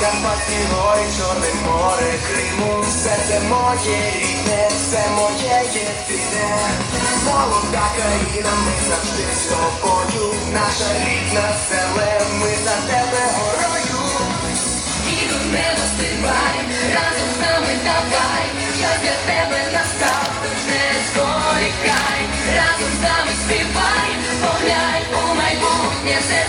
Карпатські гори, чорне море, Криму, все це моє рідне, все моє єдине. Молода країна, ми завжди з тобою, наша рідна селе, ми за тебе гора. для тебе настав, не разом з нами співай, поглянь у майбутнє.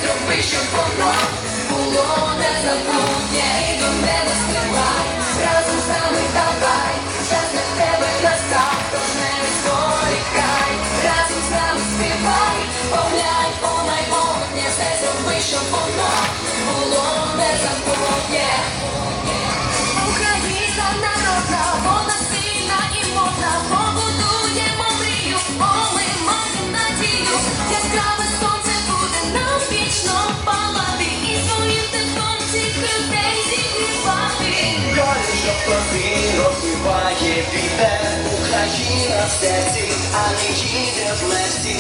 віра в серці, а не їде в лесі.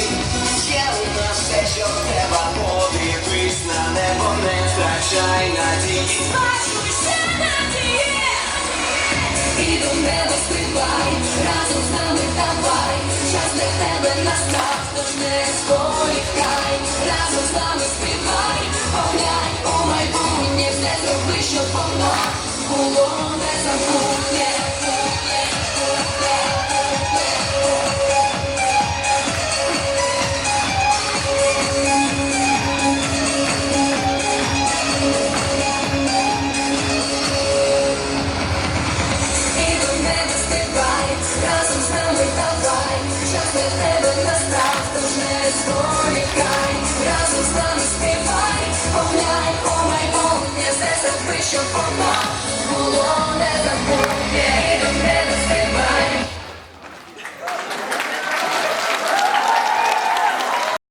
Є у на небо, і до неба спи.